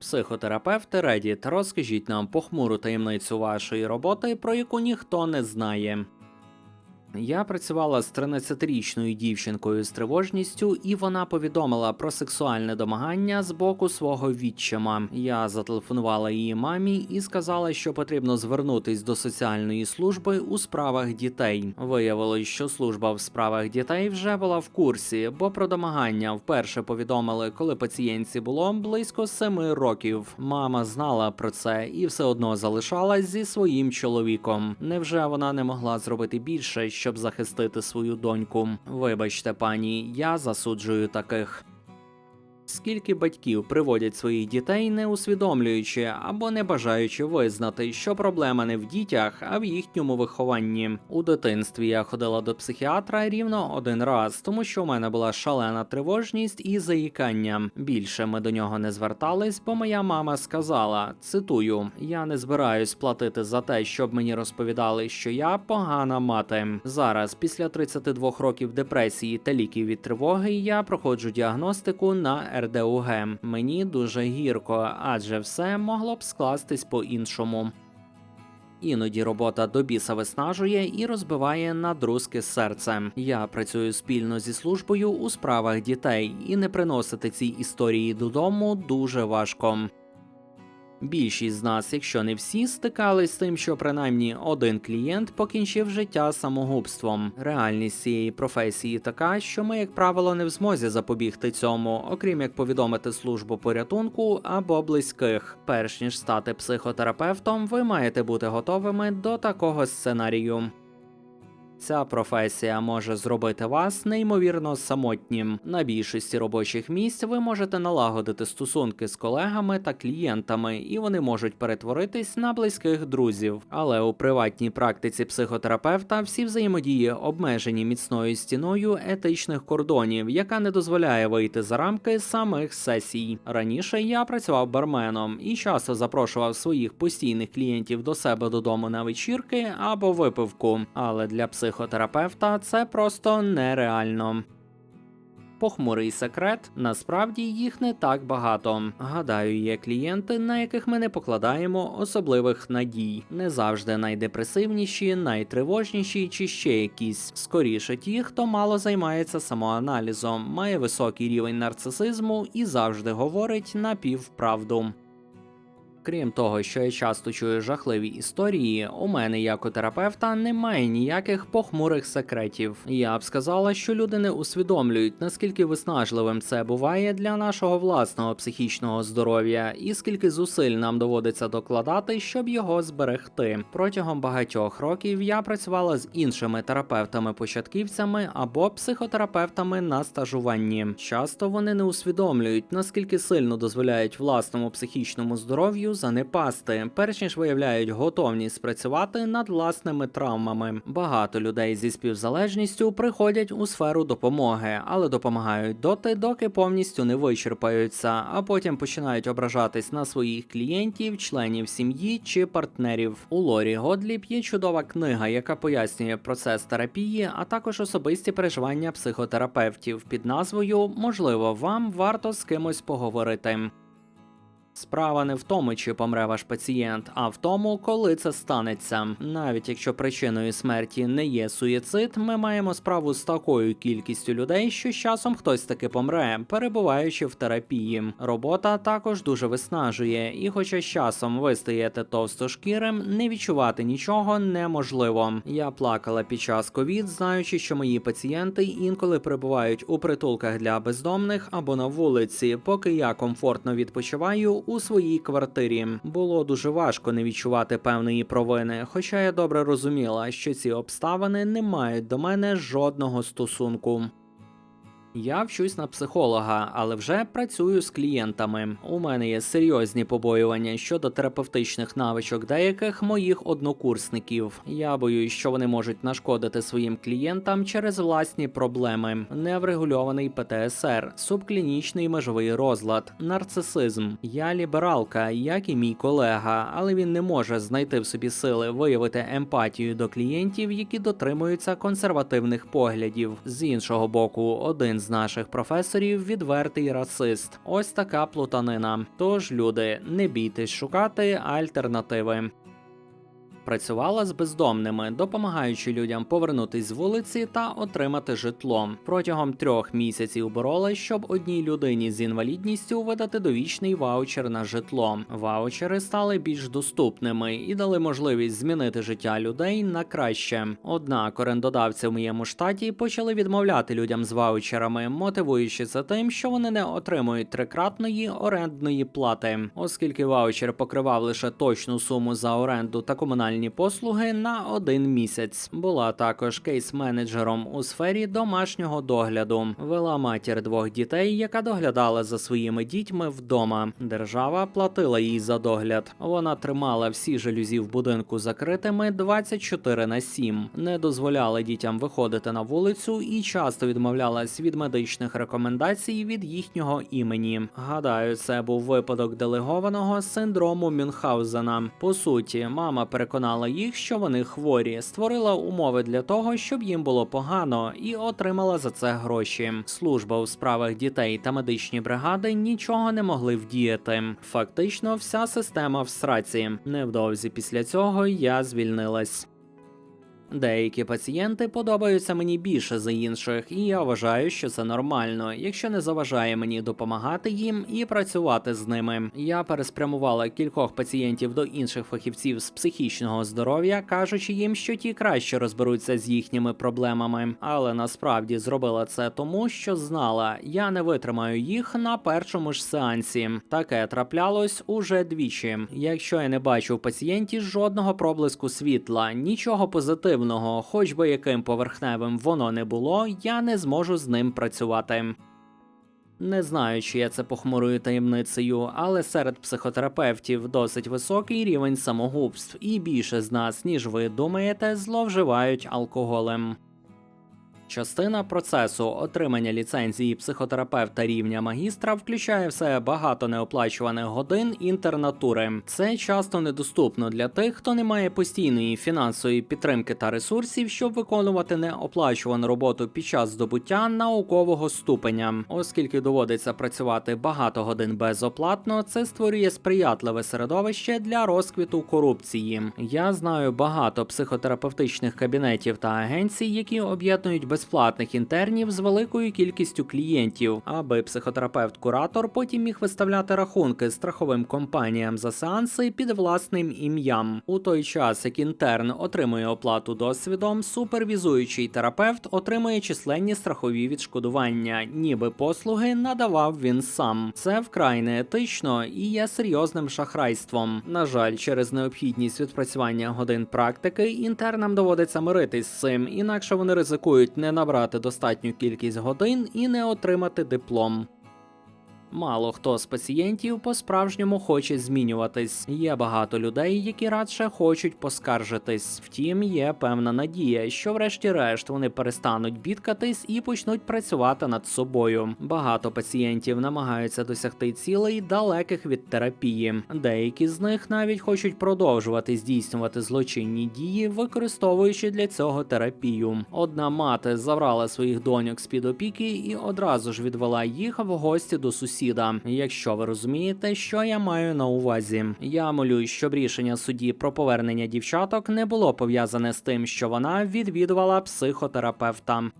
Психотерапевти Reddit, розкажіть нам похмуру таємницю вашої роботи, про яку ніхто не знає. Я працювала з 13-річною дівчинкою з тривожністю, і вона повідомила про сексуальне домагання з боку свого відчима. Я зателефонувала її мамі і сказала, що потрібно звернутись до соціальної служби у справах дітей. Виявилось, що служба в справах дітей вже була в курсі, бо про домагання вперше повідомили, коли пацієнтці було близько семи років. Мама знала про це і все одно залишалась зі своїм чоловіком. Невже вона не могла зробити більше, щоб захистити свою доньку? Вибачте, пані, я засуджую таких. Скільки батьків приводять своїх дітей, не усвідомлюючи або не бажаючи визнати, що проблема не в дітях, а в їхньому вихованні. У дитинстві я ходила до психіатра рівно один раз, тому що у мене була шалена тривожність і заїкання. Більше ми до нього не звертались, бо моя мама сказала: цитую: я не збираюсь платити за те, щоб мені розповідали, що я погана мати. Зараз, після 32 років депресії та ліків від тривоги, я проходжу діагностику на РДУГ. Мені дуже гірко, адже все могло б скластись по-іншому. Іноді робота до біса виснажує і розбиває надрузки серце. Я працюю спільно зі службою у справах дітей, і не приносити ці історії додому дуже важко. Більшість з нас, якщо не всі, стикались з тим, що принаймні один клієнт покінчив життя самогубством. Реальність цієї професії така, що ми, як правило, не в змозі запобігти цьому, окрім як повідомити службу порятунку або близьких. Перш ніж стати психотерапевтом, ви маєте бути готовими до такого сценарію. Ця професія може зробити вас неймовірно самотнім. На більшості робочих місць ви можете налагодити стосунки з колегами та клієнтами, і вони можуть перетворитись на близьких друзів. Але у приватній практиці психотерапевта всі взаємодії обмежені міцною стіною етичних кордонів, яка не дозволяє вийти за рамки самих сесій. Раніше я працював барменом і часто запрошував своїх постійних клієнтів до себе додому на вечірки або випивку. Але для психотерапевта це просто нереально. Похмурий секрет насправді їх не так багато. Гадаю, є клієнти, на яких ми не покладаємо особливих надій. Не завжди найдепресивніші, найтривожніші чи ще якісь. Скоріше ті, хто мало займається самоаналізом, має високий рівень нарцисизму і завжди говорить напівправду. Крім того, що я часто чую жахливі історії, у мене як у терапевта немає ніяких похмурих секретів. Я б сказала, що люди не усвідомлюють, наскільки виснажливим це буває для нашого власного психічного здоров'я, і скільки зусиль нам доводиться докладати, щоб його зберегти. Протягом багатьох років я працювала з іншими терапевтами-початківцями або психотерапевтами на стажуванні. Часто вони не усвідомлюють, наскільки сильно дозволяють власному психічному здоров'ю занепасти, перш ніж виявляють готовність спрацювати над власними травмами. Багато людей зі співзалежністю приходять у сферу допомоги, але допомагають доти, доки повністю не вичерпаються, а потім починають ображатись на своїх клієнтів, членів сім'ї чи партнерів. У Лорі Годліп є чудова книга, яка пояснює процес терапії, а також особисті переживання психотерапевтів під назвою Можливо, вам варто з кимось поговорити. Справа не в тому, чи помре ваш пацієнт, а в тому, коли це станеться. Навіть якщо причиною смерті не є суїцид, ми маємо справу з такою кількістю людей, що з часом хтось таки помре, перебуваючи в терапії. Робота також дуже виснажує, і, хоча з часом ви стаєте товстошкірим, не відчувати нічого неможливо. Я плакала під час ковід, знаючи, що мої пацієнти інколи перебувають у притулках для бездомних або на вулиці, поки я комфортно відпочиваю у своїй квартирі. Було дуже важко не відчувати певної провини, хоча я добре розуміла, що ці обставини не мають до мене жодного стосунку. Я вчусь на психолога, але вже працюю з клієнтами. У мене є серйозні побоювання щодо терапевтичних навичок деяких моїх однокурсників. Я боюсь, що вони можуть нашкодити своїм клієнтам через власні проблеми, неврегульований ПТСР, субклінічний межовий розлад, нарцисизм. Я лібералка, як і мій колега, але він не може знайти в собі сили виявити емпатію до клієнтів, які дотримуються консервативних поглядів. З іншого боку, один з з наших професорів відвертий расист. Ось така плутанина. Тож, люди, не бійтесь шукати альтернативи. Працювала з бездомними, допомагаючи людям повернутись з вулиці та отримати житло. Протягом трьох місяців боролась, щоб одній людині з інвалідністю видати довічний ваучер на житло. Ваучери стали більш доступними і дали можливість змінити життя людей на краще. Однак орендодавці в моєму штаті почали відмовляти людям з ваучерами, мотивуючи це тим, що вони не отримують трикратної орендної плати, оскільки ваучер покривав лише точну суму за оренду та комунальні послуги на один місяць. Була також кейс-менеджером у сфері домашнього догляду. Вела матір двох дітей, яка доглядала за своїми дітьми вдома. Держава платила їй за догляд. Вона тримала всі жалюзі в будинку закритими 24 на 7, не дозволяла дітям виходити на вулицю і часто відмовлялась від медичних рекомендацій від їхнього імені. Гадаю, це був випадок делегованого синдрому Мюнхгаузена. По суті, мама переконала їх, що вони хворі, створила умови для того, щоб їм було погано, і отримала за це гроші. Служба у справах дітей та медичні бригади нічого не могли вдіяти. Фактично, вся система в сраці. Невдовзі після цього я звільнилась. Деякі пацієнти подобаються мені більше за інших, і я вважаю, що це нормально, якщо не заважає мені допомагати їм і працювати з ними. Я переспрямувала кількох пацієнтів до інших фахівців з психічного здоров'я, кажучи їм, що ті краще розберуться з їхніми проблемами. Але насправді зробила це тому, що знала, я не витримаю їх на першому ж сеансі. Таке траплялось уже двічі. Якщо я не бачу в пацієнті жодного проблиску світла, нічого позитивного, хоч би яким поверхневим воно не було, я не зможу з ним працювати. Не знаю, чи я це похмурою таємницею, але серед психотерапевтів досить високий рівень самогубств, і більше з нас, ніж ви думаєте, зловживають алкоголем. Частина процесу отримання ліцензії психотерапевта рівня магістра включає в себе багато неоплачуваних годин інтернатури. Це часто недоступно для тих, хто не має постійної фінансової підтримки та ресурсів, щоб виконувати неоплачувану роботу під час здобуття наукового ступеня. Оскільки доводиться працювати багато годин безоплатно, це створює сприятливе середовище для розквіту корупції. Я знаю багато психотерапевтичних кабінетів та агенцій, які об'єднують безплатних інтернів з великою кількістю клієнтів, аби психотерапевт-куратор потім міг виставляти рахунки страховим компаніям за сеанси під власним ім'ям. У той час, як інтерн отримує оплату досвідом, супервізуючий терапевт отримує численні страхові відшкодування, ніби послуги надавав він сам. Це вкрай неетично і є серйозним шахрайством. На жаль, через необхідність відпрацювання годин практики інтернам доводиться миритись з цим, інакше вони ризикують не набрати достатню кількість годин і не отримати диплом. Мало хто з пацієнтів по-справжньому хоче змінюватись. Є багато людей, які радше хочуть поскаржитись. Втім, є певна надія, що, врешті-решт, вони перестануть бідкатись і почнуть працювати над собою. Багато пацієнтів намагаються досягти цілей далеких від терапії. Деякі з них навіть хочуть продовжувати здійснювати злочинні дії, використовуючи для цього терапію. Одна мати забрала своїх доньок з під опіки і одразу ж відвела їх в гості до сусіда. Якщо ви розумієте, що я маю на увазі, я молюсь, щоб рішення судді про повернення дівчаток не було пов'язане з тим, що вона відвідувала психотерапевта.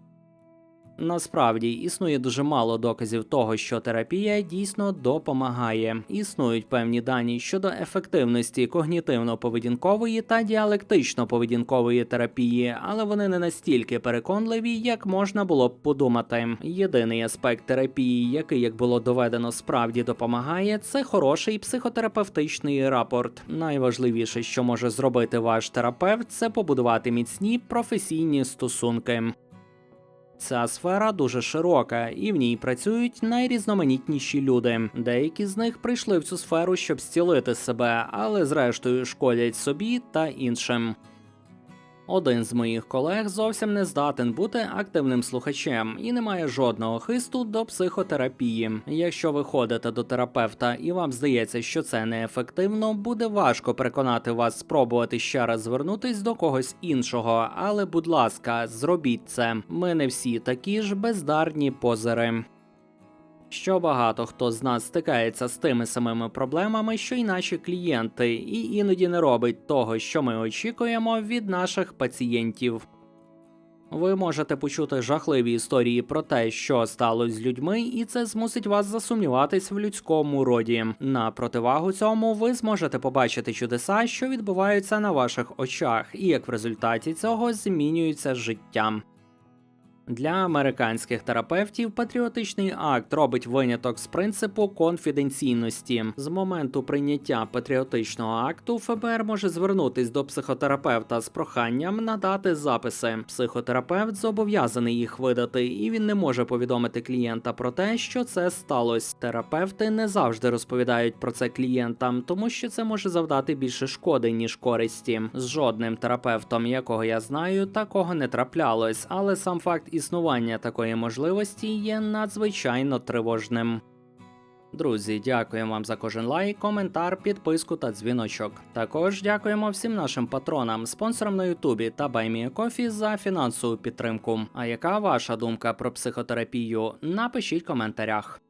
Насправді існує дуже мало доказів того, що терапія дійсно допомагає. Існують певні дані щодо ефективності когнітивно-поведінкової та діалектично-поведінкової терапії, але вони не настільки переконливі, як можна було б подумати. Єдиний аспект терапії, який, як було доведено, справді допомагає, це хороший психотерапевтичний рапорт. Найважливіше, що може зробити ваш терапевт, це побудувати міцні професійні стосунки. Ця сфера дуже широка, і в ній працюють найрізноманітніші люди. Деякі з них прийшли в цю сферу, щоб зцілити себе, але зрештою шкодять собі та іншим. Один з моїх колег зовсім не здатен бути активним слухачем і не має жодного хисту до психотерапії. Якщо ви ходите до терапевта і вам здається, що це неефективно, буде важко переконати вас спробувати ще раз звернутись до когось іншого. Але, будь ласка, зробіть це. Ми не всі такі ж бездарні позери. Що багато хто з нас стикається з тими самими проблемами, що й наші клієнти, і іноді не робить того, що ми очікуємо від наших пацієнтів. Ви можете почути жахливі історії про те, що сталося з людьми, і це змусить вас засумніватись в людському роді. На противагу цьому ви зможете побачити чудеса, що відбуваються на ваших очах, і як в результаті цього змінюється життя. Для американських терапевтів патріотичний акт робить виняток з принципу конфіденційності. З моменту прийняття патріотичного акту ФБР може звернутись до психотерапевта з проханням надати записи. Психотерапевт зобов'язаний їх видати, і він не може повідомити клієнта про те, що це сталося. Терапевти не завжди розповідають про це клієнтам, тому що це може завдати більше шкоди ніж користі. З жодним терапевтом, якого я знаю, такого не траплялось, але сам факт існування такої можливості є надзвичайно тривожним. Друзі, дякуємо вам за кожен лайк, коментар, підписку та дзвіночок. Також дякуємо всім нашим патронам, спонсорам на Ютубі та Баймікофі за фінансову підтримку. А яка ваша думка про психотерапію? Напишіть в коментарях.